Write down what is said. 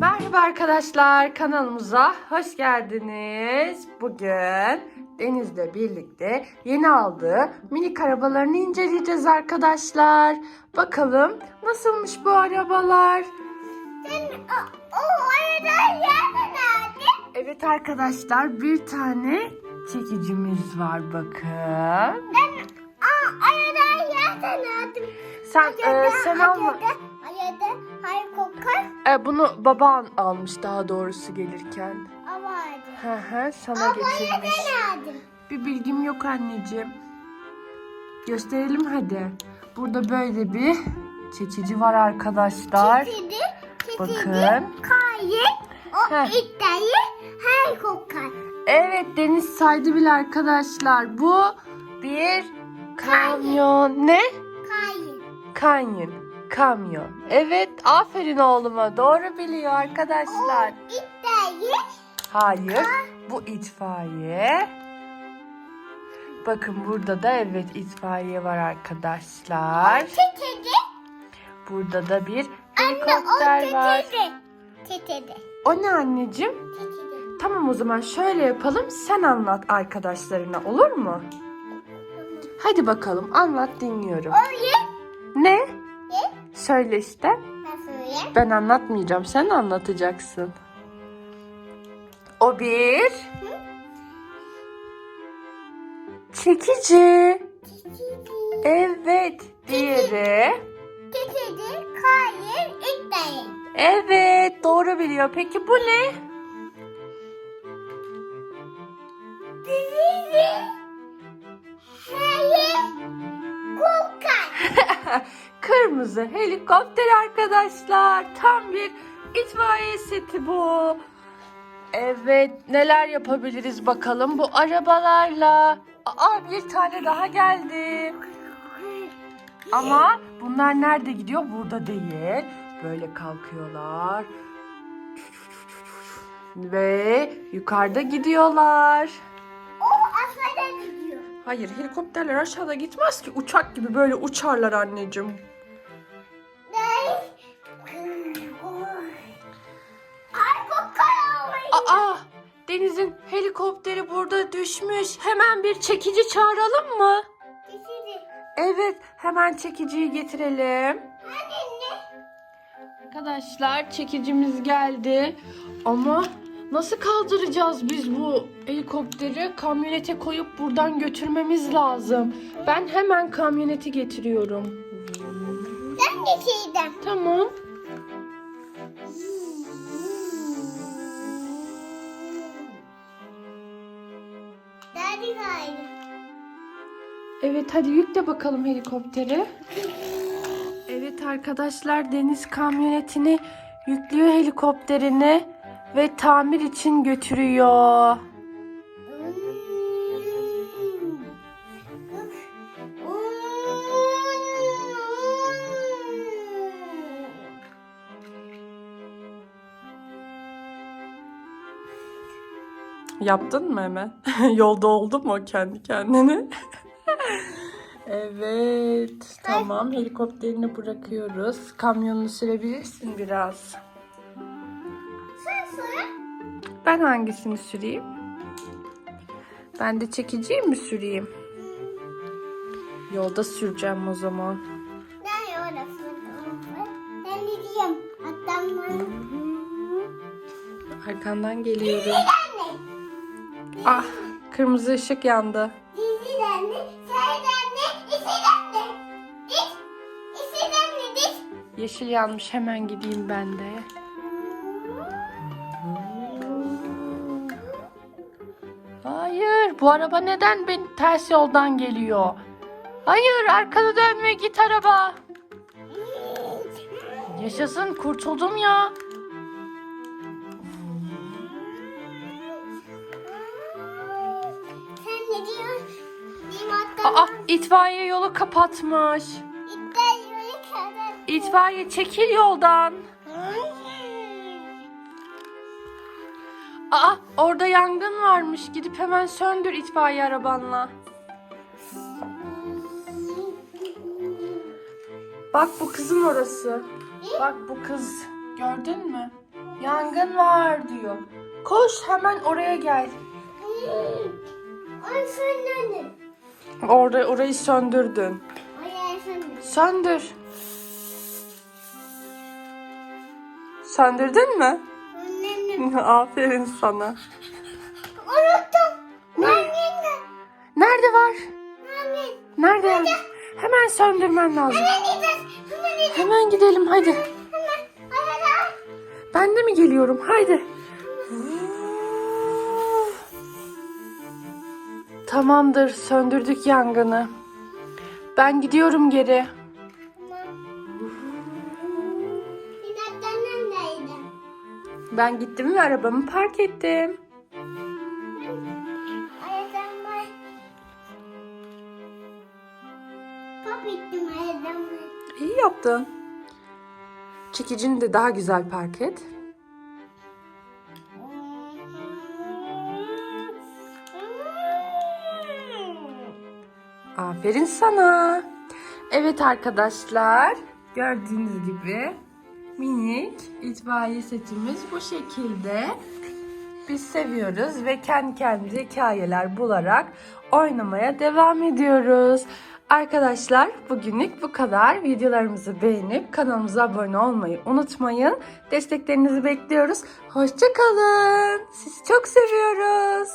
Merhaba arkadaşlar kanalımıza hoş geldiniz. Bugün Deniz'le birlikte yeni aldığı minik arabalarını inceleyeceğiz arkadaşlar. Bakalım nasılmış bu arabalar? O arada yerden aldı. Evet arkadaşlar bir tane çekicimiz var bakın. Ben aa, arada yerden aldım. Sen e, sen alma. Arada, hayır kokar. E, bunu baban almış daha doğrusu gelirken. Ama. Hı hı sana Ama getirmiş. aldım. Bir bilgim yok anneciğim. Gösterelim hadi. Burada böyle bir çekici var arkadaşlar. Çekildi, çekildi. Bakın. Kayı, o Heh. iddiayı her kokar. Evet Deniz saydı bile arkadaşlar. Bu bir kamyon. Ne? Kayı. Kanyon. Kamyon. Evet aferin oğluma. Doğru biliyor arkadaşlar. İddiayı Hayır. Bu itfaiye. Bakın burada da evet itfaiye var arkadaşlar. çekildi. Burada da bir Anne o helikopter var. çekildi. Çekildi. O ne anneciğim? Çekildi. Tamam o zaman şöyle yapalım. Sen anlat arkadaşlarına olur mu? Hadi bakalım anlat dinliyorum. Öyle. Ne? Ne? Söyle işte. Nasıl öyle? Ben anlatmayacağım. Sen anlatacaksın. O bir çekici. Çekildi. Evet. Diğeri. Çekildi. Kayı, iddiayı. Evet. Doğru biliyor. Peki bu ne? Kırmızı helikopter arkadaşlar. Tam bir itfaiye seti bu. Evet neler yapabiliriz bakalım bu arabalarla. Aa bir tane daha geldi. Ama bunlar nerede gidiyor? Burada değil. Böyle kalkıyorlar. Ve yukarıda gidiyorlar. Hayır helikopterler aşağıda gitmez ki. Uçak gibi böyle uçarlar anneciğim. Aa, Deniz'in helikopteri burada düşmüş. Hemen bir çekici çağıralım mı? Dizi. Evet, hemen çekiciyi getirelim. Arkadaşlar çekicimiz geldi. Ama nasıl kaldıracağız biz bu helikopteri? Kamyonete koyup buradan götürmemiz lazım. Ben hemen kamyoneti getiriyorum. Ben şeyden. Tamam. Gayrı. Evet hadi yükle bakalım helikopteri. Evet arkadaşlar Deniz kamyonetini yüklüyor helikopterini ve tamir için götürüyor. Yaptın mı hemen? Yolda oldu mu kendi kendine? evet. Tamam. Helikopterini bırakıyoruz. Kamyonunu sürebilirsin biraz. Ben hangisini süreyim? Ben de çekiciyi mi süreyim? Yolda süreceğim o zaman. ben orasını Ben gideyim. Ben... Arkandan geliyorum. Ah, kırmızı ışık yandı. Yeşil yanmış. Hemen gideyim ben de. Bu araba neden beni ters yoldan geliyor? Hayır, arkana dönme git araba. Yaşasın, kurtuldum ya. Sen ne diyorsun? Aa, itfaiye yolu kapatmış. İddia yolu kadar. İtfaiye çekil yoldan. Aa orada yangın varmış. Gidip hemen söndür itfaiye arabanla. Bak bu kızım orası. Bak bu kız. Gördün mü? Yangın var diyor. Koş hemen oraya gel. Ay söndürdüm. Orada orayı söndürdün. Orayı söndürdüm. Söndür. Söndürdün mü? Annem Aferin sana. Unuttum. Annem Nerede var? Annem. Nerede? Hemen söndürmen lazım. Hemen gideceğiz. Hemen gideceğiz. Hemen gidelim hadi. Hemen. Ben de mi geliyorum? Haydi. Tamamdır, söndürdük yangını. Ben gidiyorum geri. Ben gittim ve arabamı park ettim. İyi yaptın. Çekicini de daha güzel park et. Aferin sana. Evet arkadaşlar, gördüğünüz gibi minik itfaiye setimiz bu şekilde. Biz seviyoruz ve kendi kendimize hikayeler bularak oynamaya devam ediyoruz. Arkadaşlar bugünlük bu kadar. Videolarımızı beğenip kanalımıza abone olmayı unutmayın. Desteklerinizi bekliyoruz. Hoşçakalın. Sizi çok seviyoruz.